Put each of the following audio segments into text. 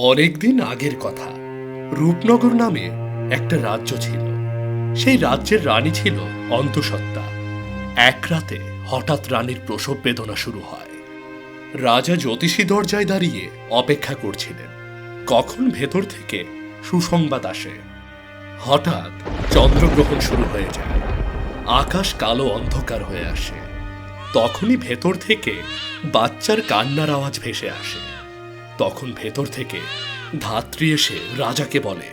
অনেকদিন আগের কথা। রূপনগর নামে একটা রাজ্য ছিল। সেই রাজ্যের রানী ছিল অন্তঃসত্ত্বা। এক রাতে হঠাৎ রানীর প্রসব বেদনা শুরু হয়। রাজা জ্যোতিষী দরজায় দাঁড়িয়ে অপেক্ষা করছিলেন। কখন ভেতর থেকে সুসংবাদ আসে। হঠাৎ চন্দ্রগ্রহণ শুরু হয়ে যায়। আকাশ কালো অন্ধকার হয়ে আসে। তখনই ভেতর থেকে বাচ্চার কান্নার আওয়াজ ভেসে আসে। তখন ভেতর থেকে ধাত্রী এসে রাজাকে বলে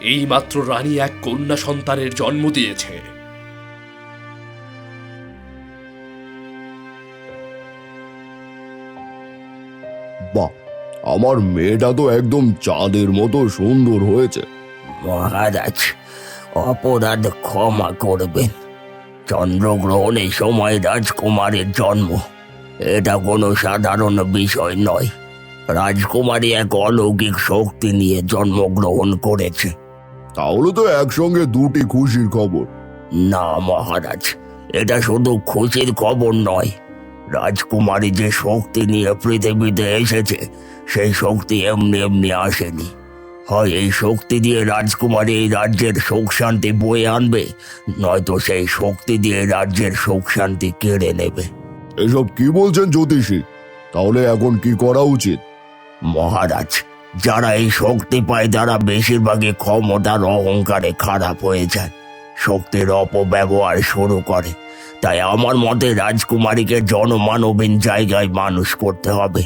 এইমাত্র রানী এক কন্যা সন্তানের জন্ম দিয়েছে। বাহ আমার মেয়েটা তো একদম চাঁদের মতো সুন্দর হয়েছে। মহারাজ অপরাধ ক্ষমা করবেন। চন্দ্রগ্রহণের সময় রাজকুমারের জন্ম। এটা কোনো সাধারণ বিষয় নয়। রাজকুমারী এক অলৌকিক শক্তি নিয়ে জন্মগ্রহণ করেছে। তাহলে তো একসঙ্গে দুটি খুশির খবর। না মহারাজ এটা শুধু খুশির খবর নয়। রাজকুমারী যে শক্তি নিয়ে পৃথিবীতে এসেছে সেই শক্তি এমনি এমনি আসেনি। হয় এই শক্তি দিয়ে রাজকুমারী এই রাজ্যের সুখ শান্তি বয়ে আনবে নয়তো সেই শক্তি দিয়ে রাজ্যের সুখ শান্তি কেড়ে নেবে। এসব কি বলছেন জ্যোতিষী? তাহলে এখন কি করা উচিত? মহারাজ, যারা এই শক্তি পায় তারা বেশিরভাগই ক্ষমতার অহংকারে খারাপ হয়ে যায়। শক্তির অপব্যবহার শুরু করে। তাই আমার মতে রাজকুমারীকে জনমানবীন জায়গায় মানুষ করতে হবে।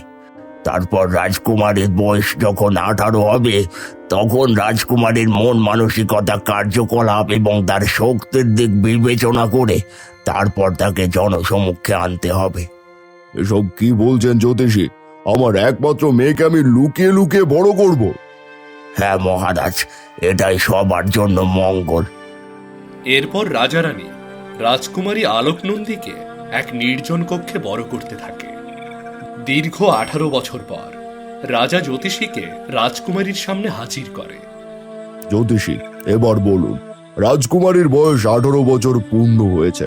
তারপর রাজকুমারীর বয়স যখন আঠারো হবে, তখন রাজকুমারীর মন মানসিকতা, কার্যকলাপ এবং তার শক্তির দিক বিবেচনা করে তারপর তাকে জনসমক্ষে আনতে হবে। এসব কি বলছেন জ্যোতিষী? আমার একমাত্র মেয়েকে আমি লুকিয়ে লুকিয়ে বড় করব। হ্যাঁ মহারাজ এটাই সবার জন্য মঙ্গল। এরপর রাজারানী রাজকুমারী আলোকনন্দীকে এক নির্জন কক্ষে বড় করতে থাকে। দীর্ঘ আঠারো বছর পর রাজা জ্যোতিষীকে রাজকুমারীর সামনে হাজির করে। জ্যোতিষী এবার বলুন রাজকুমারীর বয়স আঠারো বছর পূর্ণ হয়েছে।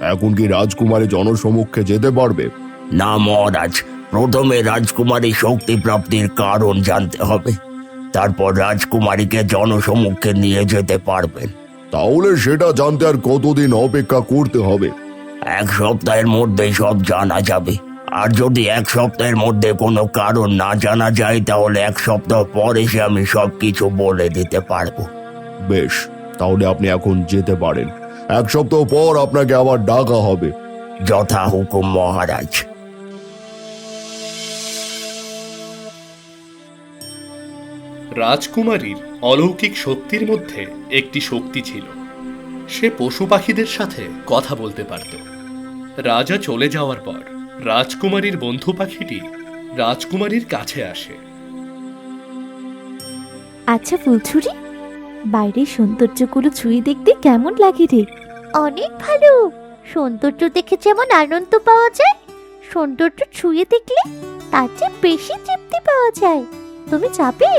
এখন কি রাজকুমারী জনসমক্ষে যেতে পারবে? না মহারাজ প্রথমে রাজকুমারী শক্তি প্রাপ্তির কারণ জানতে হবে। তারপর রাজকুমারীকে জনসমক্ষে নিয়ে যেতে পারবেন। তাহলে সেটা জানতে আর কতদিন অপেক্ষা করতে হবে? এক সপ্তাহের মধ্যে সব জানা যাবে। আর যদি এক সপ্তাহের মধ্যে কোনো কারণ না জানা যায় তাহলে এক সপ্তাহ পর এসে আমি সব কিছু বলে দিতে পারব। বেশ তাহলে আপনি এখন যেতে পারেন। এক সপ্তাহ পর আপনাকে আবার ডাকা হবে। যথা হুকুম মহারাজ। রাজকুমারীর অলৌকিক শক্তির মধ্যে একটি শক্তি ছিল। সে পশু পাখিদের সাথে কথা বলতে পারত। রাজা চলে যাওয়ার পর রাজকুমারীর বন্ধু পাখিটি রাজকুমারীর কাছে আসে। আচ্ছা ফুলছুরি, বাইরের সৌন্দর্যগুলো ছুঁয়ে দেখতে কেমন লাগে রে? অনেক ভালো। সৌন্দর্য দেখে যেমন আনন্দ পাওয়া যায়, সৌন্দর্য ছুঁয়ে দেখলে তার চেয়ে বেশি তৃপ্তি পাওয়া যায়। তুমি যাবে?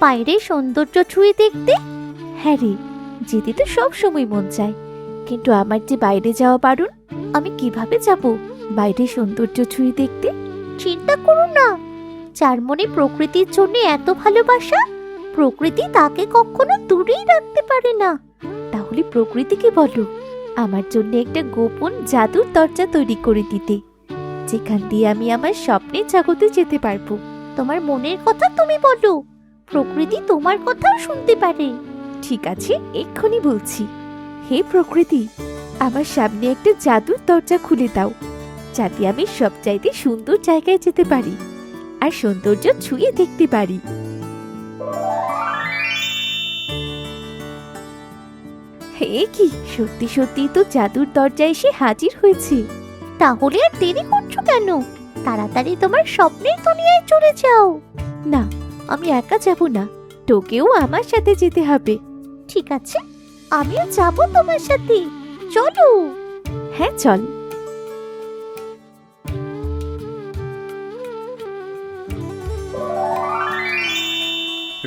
বাইরের সৌন্দর্য ছুঁয়ে দেখতে? হ্যাঁ রে, যেতে তো সব সময় মন চায়। কিন্তু আমার যে বাইরে যাওয়া পারুন আমি কীভাবে যাব বাইরের সৌন্দর্য ছুঁয়ে দেখতে? চিন্তা করো না। যার মনে প্রকৃতির জন্য এত ভালোবাসা, প্রকৃতি তাকে কখনো দূরেই রাখতে পারে না। তাহলে প্রকৃতিকে বলো, আমার জন্য একটা গোপন জাদুর দরজা তৈরি করে দিতে। যেখান দিয়ে আমি আমার স্বপ্নের জগতে যেতে পারব। তোমার মনের কথা তুমি বলো। প্রকৃতি তোমার কথাও শুনতে পারে। ঠিক আছে, এক্ষুনি বলছি। হে প্রকৃতি, আমার সামনে একটা জাদুর দরজা খুলে দাও, যাতে আমি সব চাইতে সুন্দর জায়গায় যেতে পারি আর সৌন্দর্য ছুঁয়ে দেখতে পারি। হে কি, সত্যি সত্যি তো জাদুর দরজা এসে হাজির হয়েছে। তাহলে আর দেরি করছ কেন? তাড়াতাড়ি তোমার স্বপ্নের দুনিয়ায় চলে যাও। না আমি একা যাব না। তোকেও আমার সাথে যেতে হবে। ঠিক আছে, আমিও যাব তোমার সাথে। চলো। হ্যাঁ চল।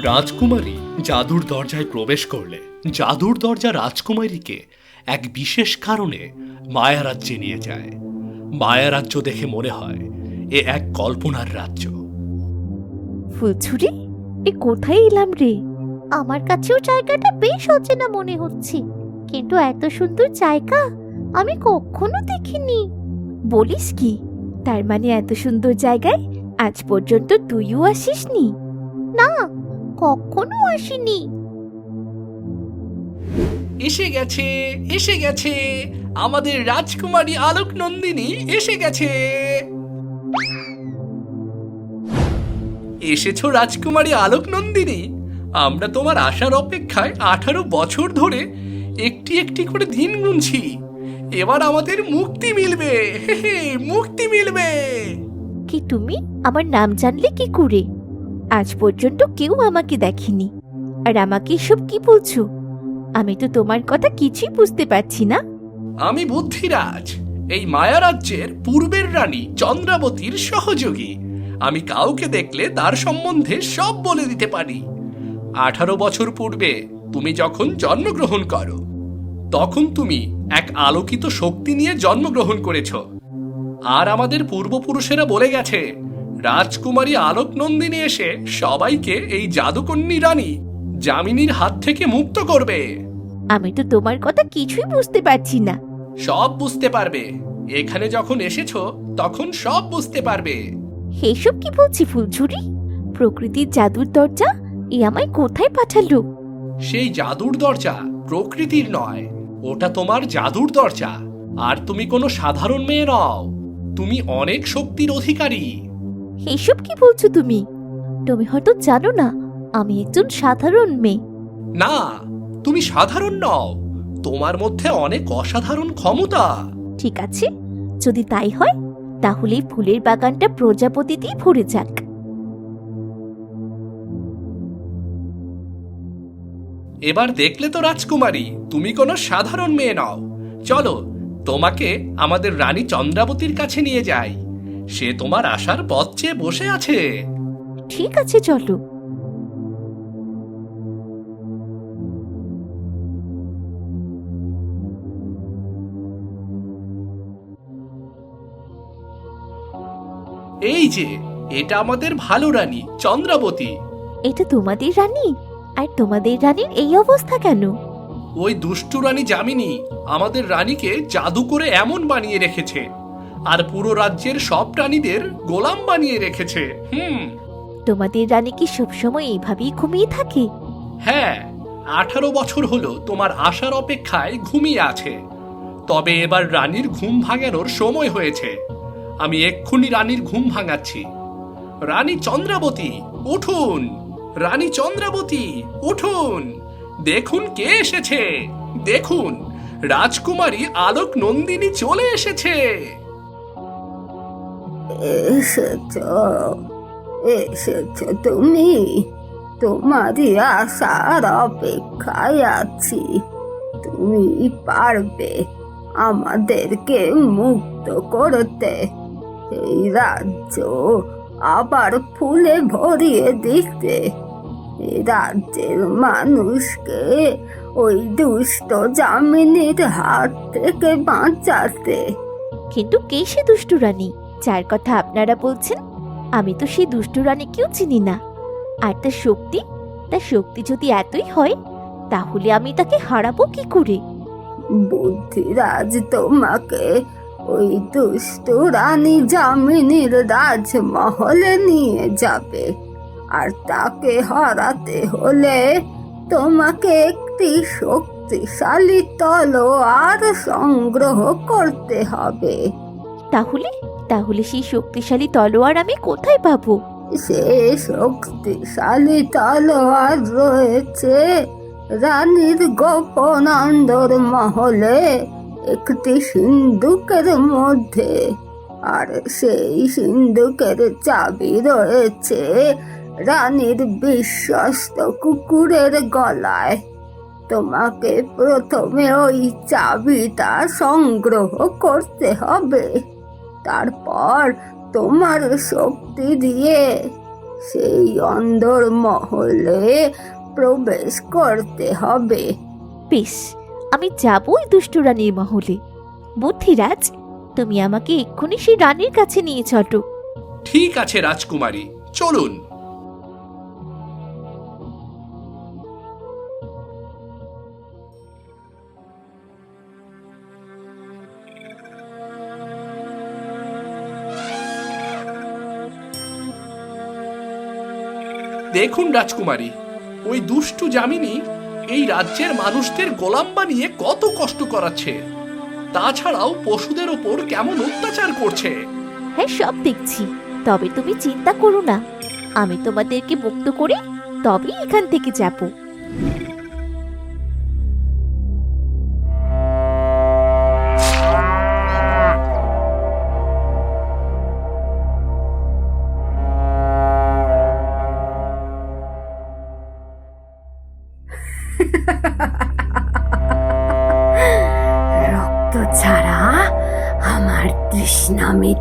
রাজকুমারী জাদুর দরজায় প্রবেশ করলে। জাদুর দরজা রাজকুমারীকে এক বিশেষ কারণে মায়ারাজ্যে নিয়ে যায়। মায়ারাজ্য দেখে মনে হয়, এ এক কল্পনার রাজ্য। ফুলছুরি এ কোথায় এলাম রে? আমার কাছেও জায়গাটা বেশ অচেনা মনে হচ্ছে। কিন্তু এত সুন্দর জায়গা আমি কখনো দেখিনি। বলিস কি? তার মানে এত সুন্দর জায়গায় আজ পর্যন্ত তুইও আসিসনি? না, কখনো আসিনি। এসে গেছে এসে গেছে। আমাদের রাজকুমারী আলোক নন্দিনী এসে গেছে। এসেছ রাজকুমারী আলোক নন্দিনী আমরা তোমার আসার অপেক্ষায় আঠারো বছর ধরে একটি একটি করে দিন গুনছি। এবার আমাদের মুক্তি মিলবে। হে হে, মুক্তি মিলবে। কি তুমি? আমার নাম জানলে কি করে? আজ পর্যন্ত কেউ আমাকে দেখেনি। আর আমাকে এসব কি বলছো? আমি তো তোমার কথা কিছুই বুঝতে পারছি না। আমি বুদ্ধিরাজ এই মায়া রাজ্যের পূর্বের রানী চন্দ্রাবতীর সহযোগী। আমি কাউকে দেখলে তার সম্বন্ধে সব বলে দিতে পারি। আঠারো বছর পূর্বে তুমি যখন জন্মগ্রহণ করো তখন তুমি এক আলোকিত শক্তি নিয়ে জন্মগ্রহণ করেছ। আর আমাদের পূর্বপুরুষেরা বলে গেছে রাজকুমারী আলোক নন্দিনী এসে সবাইকে এই জাদুকন্যী রানী জামিনীর হাত থেকে মুক্ত করবে। আমি তো তোমার কথা কিছুই বুঝতে পারছি না। সব বুঝতে পারবে। এখানে যখন এসেছ তখন সব বুঝতে পারবে। এসব কি বলছি ফুলঝুরি? প্রকৃতির জাদুর দরজা এ আমায় কোথায় পাঠালো? সেই জাদুর দরজা প্রকৃতির নয় ওটা তোমার জাদুর দরজা। আর তুমি কোনো সাধারণ মেয়ে নও তুমি অনেক শক্তির অধিকারী। এসব কি বলছো তুমি? তুমি হয়তো জানো না আমি একজন সাধারণ মেয়ে। না তুমি সাধারণ নও তোমার মধ্যে অনেক অসাধারণ ক্ষমতা। ঠিক আছে যদি তাই হয় তাহলে ফুলের বাগানটা প্রজাপতিতেই ভরে যাক। এবার দেখলে তো রাজকুমারী তুমি কোনো সাধারণ মেয়ে নও। চলো তোমাকে আমাদের রানী চন্দ্রাবতীর কাছে নিয়ে যাই। সে তোমার আসার পথ চেয়ে বসে আছে। ঠিক আছে চলো। এই যে এটা আমাদের ভালো রানী চন্দ্রাবতী। এটা তোমাদের রানী? আর তোমাদের রানীর এই অবস্থা কেন? ওই দুষ্টু রানী যামিনী আমাদের রানীকে জাদু করে এমন বানিয়ে রেখেছে। আর পুরো রাজ্যের সব প্রাণীদের গোলাম বানিয়ে রেখেছে। হুম। তোমাদের রানী কি সবসময় এইভাবেই ঘুমিয়ে থাকে? হ্যাঁ আঠারো বছর হলো তোমার আসার অপেক্ষায় ঘুমিয়ে আছে। তবে এবার রানীর ঘুম ভাঙানোর সময় হয়েছে। আমি এক্ষুনি রানীর ঘুম ভাঙাচ্ছি। রানী চন্দ্রাবতী, উঠুন। রানী চন্দ্রাবতী, উঠুন। দেখুন কে এসেছে। দেখুন, রাজকুমারী আলোক নন্দিনী চলে এসেছে। এসেছ তুমি। তোমারই আসার অপেক্ষায় আছি। তুমি পারবে আমাদেরকে মুক্ত করতে। এই রাজ্য আবার ফুলে ভরিয়ে দিতে রাজ্যের মানুষকে ওই দুষ্ট জামিনীর হাত থেকে বাঁচাতে। কিন্তু কে সে দুষ্টু রানী? যার কথা আপনারা বলছেন আমি তো সেই দুষ্টু রানীকেও চিনি না। আর তার শক্তি? তার শক্তি যদি এতই হয় তাহলে আমি তাকে হারাবো কি করে? বুদ্ধিরাজ তোমাকে ওই দুষ্ট রানী জামিনীর রাজমহলে নিয়ে যাবে। আর তাকে হারাতে হলে তোমাকে একটি শক্তিশালী তলোয়ার সংগ্রহ করতে হবে। তাহলে? তাহলে সেই শক্তিশালী তলোয়ার আমি কোথায় পাবো? সে শক্তিশালী তলোয়ার রয়েছে রানীর গোপনন্দর মহলে। একটি সিন্ধুকের মধ্যে। আর সেই সিন্ধুকের চাবি রয়েছে রানীর বিশ্বস্ত কুকুরের গলায়। তোমাকে প্রথমে ওই চাবিটা সংগ্রহ করতে হবে। তারপর তোমার শক্তি দিয়ে সেই অন্দর মহলে প্রবেশ করতে হবে। বেশ আমি যাবই দুষ্ট রানীর মহলে। বুদ্ধিরাজ, তুমি আমাকে এক্ষুনি সেই রানীর কাছে নিয়ে চটো ঠিক আছে রাজকুমারী, চলুন। দেখুন রাজকুমারী, ওই দুষ্টু জামিনী এই রাজ্যের মানুষদের গোলাম বানিয়ে কত কষ্ট করাচ্ছে। তাছাড়াও পশুদের ওপর কেমন অত্যাচার করছে। হ্যাঁ সব দেখছি। তবে তুমি চিন্তা করো না। আমি তোমাদেরকে মুক্ত করে তবেই এখান থেকে যাব।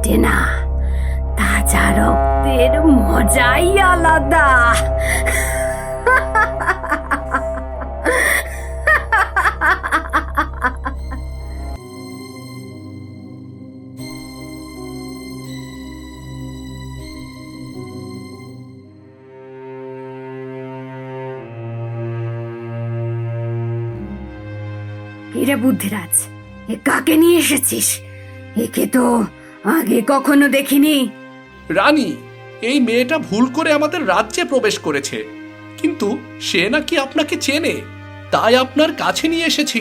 মেটে না। তাজা রক্তের মজাই আলাদা। হিরে বুদ্ধিরাজ। এ কাকে নিয়ে এসেছিস? একে তো আগে কখনো দেখিনি। রানী এই মেয়েটা ভুল করে আমাদের রাজ্যে প্রবেশ করেছে। কিন্তু সে নাকি আপনাকে চেনে তাই আপনার কাছে নিয়ে এসেছি।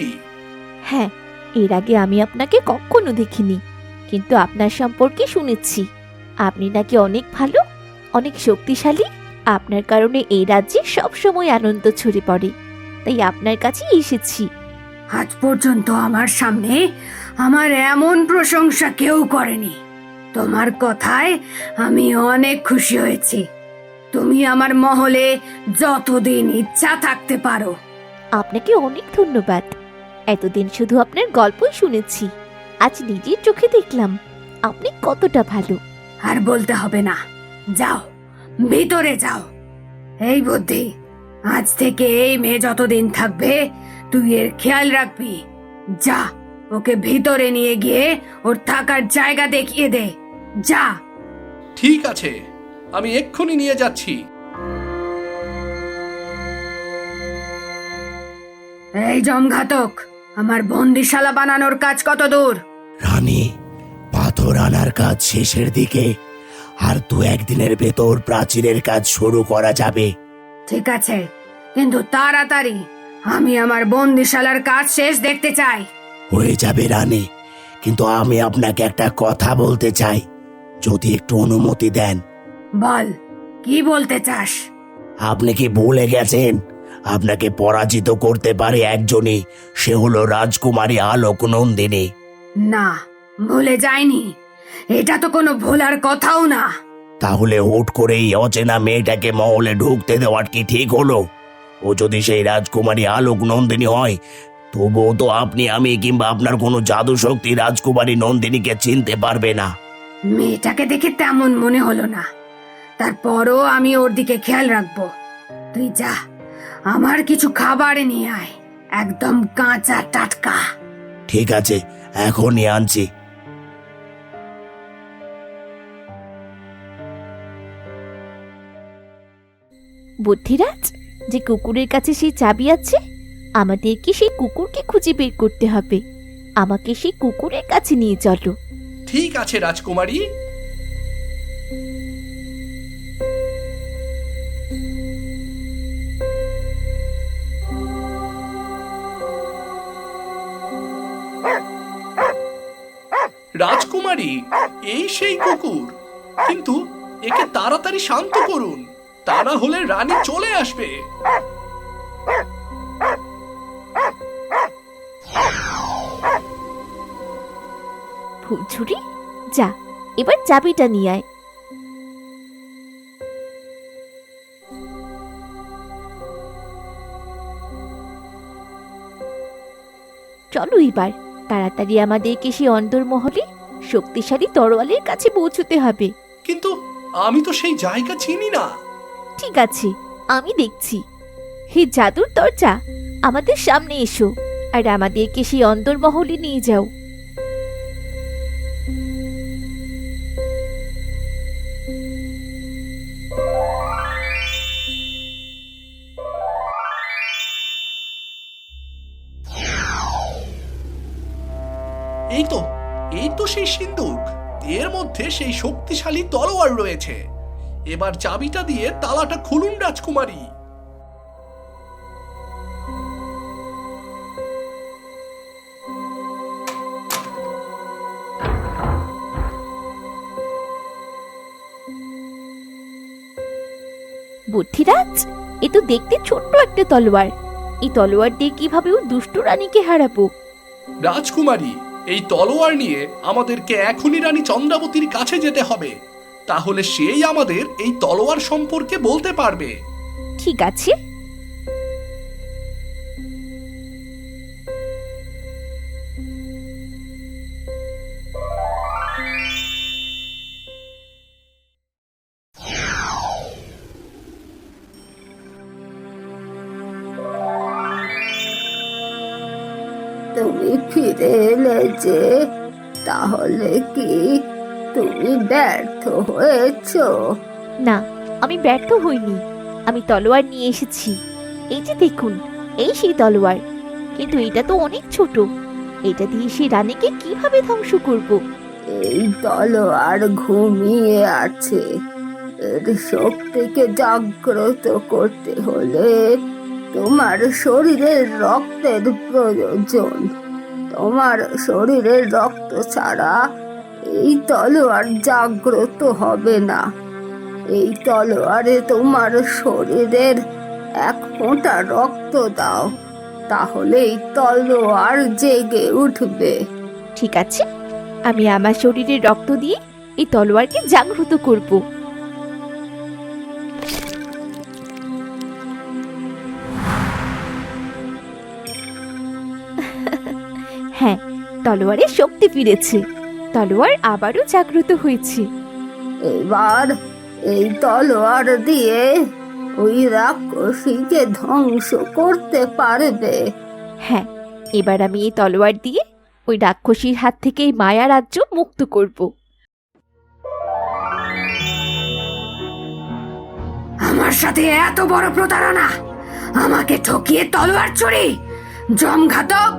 হ্যাঁ এর আগে আমি আপনাকে কখনো দেখিনি কিন্তু আপনার সম্পর্কে শুনেছি। আপনি নাকি অনেক ভালো অনেক শক্তিশালী। আপনার কারণে এই রাজ্যে সবসময় আনন্দ ছড়ে পড়ে। তাই আপনার কাছেই এসেছি। আজ পর্যন্ত আমার সামনে আমার এমন প্রশংসা কেউ করেনি। তোমার কথায় আমি অনেক খুশি হয়েছি। তুমি আমার মহলে যতদিন ইচ্ছা থাকতে পারো। আপনাকে অনেক ধন্যবাদ। এতদিন শুধু আপনার গল্পই শুনেছি। আজ নিজের চোখে দেখলাম আপনি কতটা ভালো। আর বলতে হবে না। যাও ভিতরে যাও। এই বুদ্ধি আজ থেকে এই মেয়ে যতদিন থাকবে তুই এর খেয়াল রাখবি। যা ওকে ভিতরে নিয়ে গিয়ে ওর থাকার জায়গা দেখিয়ে দে। যা। ঠিক আছে আমি এক্ষুনি নিয়ে যাচ্ছি। এই জমঘাতক আমার বন্দিশালা বানানোর কাজ কত দূর? রানী পাথর আনার কাজ শেষের দিকে আর দু একদিনের ভেতর প্রাচীরের কাজ শুরু করা যাবে। ঠিক আছে কিন্তু তাড়াতাড়ি। আমি আমার বন্দিশালার কাজ শেষ দেখতে চাই। হয়ে যাবে রানী কিন্তু আমি আপনাকে একটা কথা বলতে চাই। যদি একটু অনুমতি দেন। বল কি বলতে চাস? আপনি কি ভুলে গেছেন? আপনাকে পরাজিত করতে পারে একজনই সে হলো রাজকুমারী আলোক নন্দিনী। না ভুলে যায়নি এটা তো কোনো ভোলার কথাও না। তাহলে হুট করে এই অচেনা মেয়েটাকে মহলে ঢুকতে দেওয়ার কি ঠিক হলো? ও যদি সেই রাজকুমারী আলোক নন্দিনী হয় তবুও তো আপনি আমি কিংবা আপনার কোনো জাদু শক্তি রাজকুমারী নন্দিনীকে চিনতে পারবে না। মেয়েটাকে দেখে তেমন মনে হলো না। তারপরও আমি ওর দিকে খেয়াল রাখব। তুই যা আমার কিছু খাবার নিয়ে আয়। একদম কাঁচা টাটকা। ঠিক আছে এখনই আনছি। বুদ্ধিরাজ? যে কুকুরের কাছে সেই চাবি আছে আমাদেরকে সেই কুকুরকে খুঁজে বের করতে হবে? আমাকে সেই কুকুরের কাছে নিয়ে চলো। ঠিক আছে, রাজকুমারী। রাজকুমারী, এই সেই কুকুর। কিন্তু একে তাড়াতাড়ি শান্ত করুন। তা না হলে রানী চলে আসবে। ফুলঝুরি যা এবার চাবিটা নিয়ে আয়। চলো এবার তাড়াতাড়ি আমাদেরকে সেই অন্দরমহলে শক্তিশালী তরোয়ালের কাছে পৌঁছতে হবে। কিন্তু আমি তো সেই জায়গা চিনি না। ঠিক আছে, আমি দেখছি। হে জাদুর দরজা, আমাদের সামনে এসো, আর আমাদেরকে সেই অন্দরমহলে নিয়ে যাও। এই তো এই তো সেই সিন্দুক। এর মধ্যে সেই শক্তিশালী তলোয়ার রয়েছে। এবার চাবিটা দিয়ে তালাটা খুলুন রাজকুমারী। বুদ্ধিরাজ এ তো দেখতে ছোট্ট একটা তলোয়ার। এই তলোয়ার দিয়ে কীভাবে ও দুষ্ট রানীকে হারাবো? রাজকুমারী এই তলোয়ার নিয়ে আমাদেরকে এখনই রানী চন্দ্রাবতীর কাছে যেতে হবে। তাহলে সেই আমাদের এই তলোয়ার সম্পর্কে বলতে পারবে। ঠিক আছে। তুমি ফিরে এলে যে তাহলে কি তুমি ব্যর্থ হয়েছো। না আমি ব্যর্থ হইনি। আমি তলোয়ার নিয়ে এসেছি। এই যে দেখুন এই সেই তলোয়ার। কিন্তু এটা তো অনেক ছোট। এটা দিয়ে সেই রানীকে কীভাবে ধ্বংস করব? এই তলোয়ার ঘুমিয়ে আছে। এর শক্তিকে জাগ্রত করতে হলে তোমার শরীরের রক্তের প্রয়োজন। তোমার শরীরের রক্ত ছাড়া এই তলোয়ার জাগ্রত হবে না। এই তলোয়ারে তোমার শরীরের এক ফোঁটা রক্ত দাও, তাহলে এই তলোয়ার জেগে উঠবে। ঠিক আছে, আমি আমার শরীরে রক্ত দিয়ে এই তলোয়ারকে জাগ্রত করব। হ্যাঁ তলোয়ারে শক্তি ফিরেছে। তলোয়ার আবারও জাগ্রত হয়েছে। এবার এই তলোয়ার দিয়ে ওই রাক্ষসীকে ধ্বংস করতে পারবে। হ্যাঁ এবার আমি এই তলোয়ার দিয়ে ওই রাক্ষসীর হাত থেকে এই মায়া রাজ্য মুক্ত করব। আমার সাথে এত বড় প্রতারণা! আমাকে ঠকিয়ে তলোয়ার চুরি! জমঘাতক!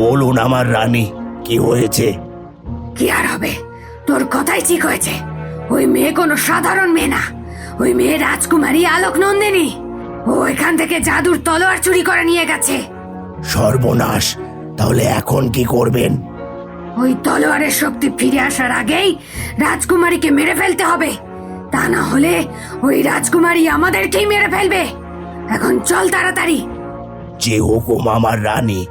বলুন আমার রানী কি হয়েছে? কি আর হবে? তোর কথাই ঠিক হয়েছে। ওই মেয়ে কোনো সাধারণ মেয়ে না। ওই মেয়ে রাজকুমারী আলোক নন্দিনী। ও এখান থেকে জাদুর তলোয়ার চুরি করে নিয়ে গেছে। সর্বনাশ! তাহলে এখন কি করবেন? ওই তলোয়ারের শক্তি ফিরে আসার আগেই রাজকুমারীকে মেরে ফেলতে হবে। তা না হলে ওই রাজকুমারী আমাদেরকেই মেরে ফেলবে। এখন চল তাড়াতাড়ি। যে হুকুম আমার রানী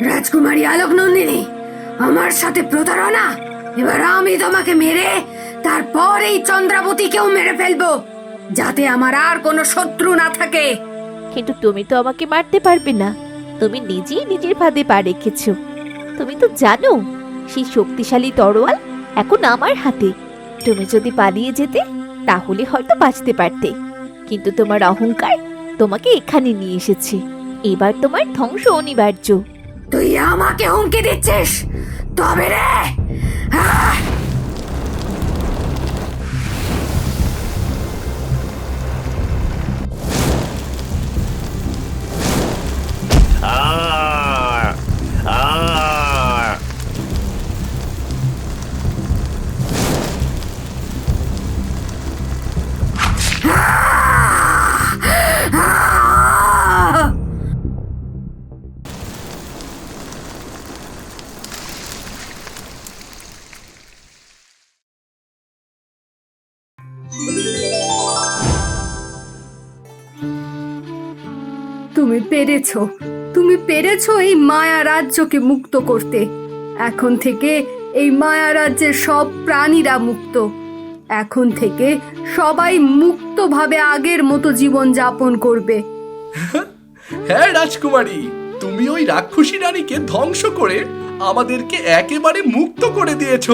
রাজকুমারী আলোক নন্দিনী, আমার সাথে প্রতারণা? এবার আমি তোমাকে মেরে তারপর এই চন্দ্রাবতীকেও মেরে ফেলব, যাতে আমার আর কোনো শত্রু না থাকে। কিন্তু তুমি তো আমাকে মারতে পারবে না। তুমি নিজেই নিজের ফাঁদে পা রেখেছো। তুমি তো জানো, সেই শক্তিশালী তরোয়াল এখন আমার হাতে। তুমি যদি পালিয়ে যেতে, তাহলে হয়তো বাঁচতে পারতে। কিন্তু তোমার অহংকার তোমাকে এখানে নিয়ে এসেছে। এবার তোমার ধ্বংস অনিবার্য। তুই আমাকে হুমকি দিচ্ছিস? তবে রে! পেরেছ। তুমি পেরেছ এই মায়া রাজ্যকে মুক্ত করতে। এখন থেকে এই মায়া রাজ্যের সব প্রাণীরা মুক্ত। এখন থেকে সবাই মুক্তভাবে আগের মতো জীবন যাপন করবে। হ্যাঁ রাজকুমারী তুমি ওই রাক্ষসী রানীকে ধ্বংস করে আমাদেরকে একেবারে মুক্ত করে দিয়েছ।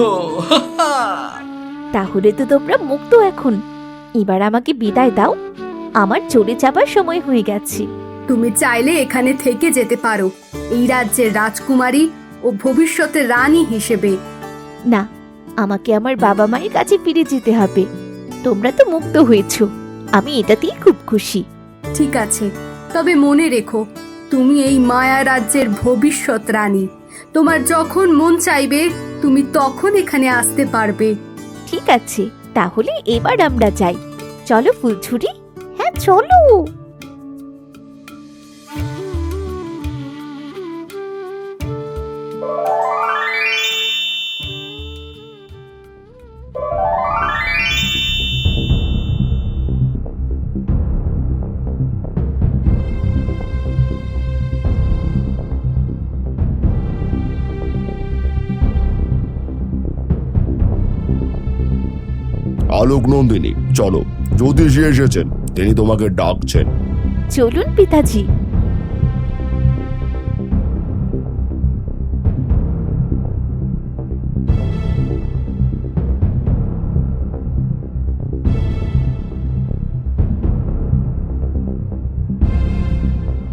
তাহলে তো তোমরা মুক্ত এখন। এবার আমাকে বিদায় দাও। আমার চলে যাবার সময় হয়ে গেছে। তুমি চাইলে এখানে থেকে যেতে পারো। এই রাজ্যের রাজকুমারী ও ভবিষ্যতের রানী হিসেবে। না আমাকে আমার বাবা মায়ের কাছে ফিরে যেতে হবে। তোমরা তো মুক্ত হয়েছ। আমি এটাতেই খুব খুশি। ঠিক আছে তবে মনে রেখো তুমি এই মায়া রাজ্যের ভবিষ্যৎ রানী। তোমার যখন মন চাইবে তুমি তখন এখানে আসতে পারবে। ঠিক আছে তাহলে এবার আমরা যাই। চলো ফুলঝুরি। হ্যাঁ চলো। আলোক নন্দিনী চলো জ্যোতিষী এসেছেন তিনি তোমাকে ডাকছেন। চলুন পিতাজি।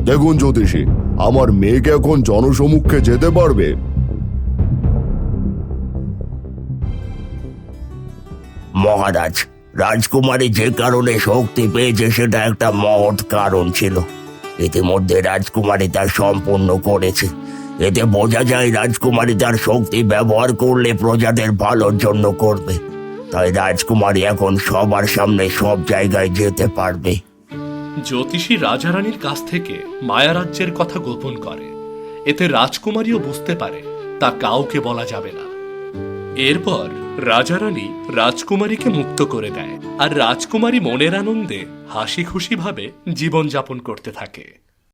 দেখুন জ্যোতিষী আমার মেয়েকে এখন জনসমুখে যেতে পারবে? মহারাজ, রাজকুমারী যে কারণে শক্তি পেয়েছে সেটা একটা মহৎ কারণ ছিল। ইতিমধ্যে রাজকুমারী তার সম্পূর্ণ করেছে। এতে বোঝা যায় রাজকুমারী তার শক্তি ব্যবহার করলে প্রজাদের ভালোর জন্য করবে। তাই রাজকুমারী এখন সবার সামনে সব জায়গায় যেতে পারবে। জ্যোতিষী রাজারানীর কাছ থেকে মায়ারাজ্যের কথা গোপন করে। এতে রাজকুমারীও বুঝতে পারে, তা কাউকে বলা যাবে না। এরপর রাজারানী রাজকুমারীকে মুক্ত করে দেয় আর রাজকুমারী মনের আনন্দে হাসি খুশি ভাবে জীবনযাপন করতে থাকে।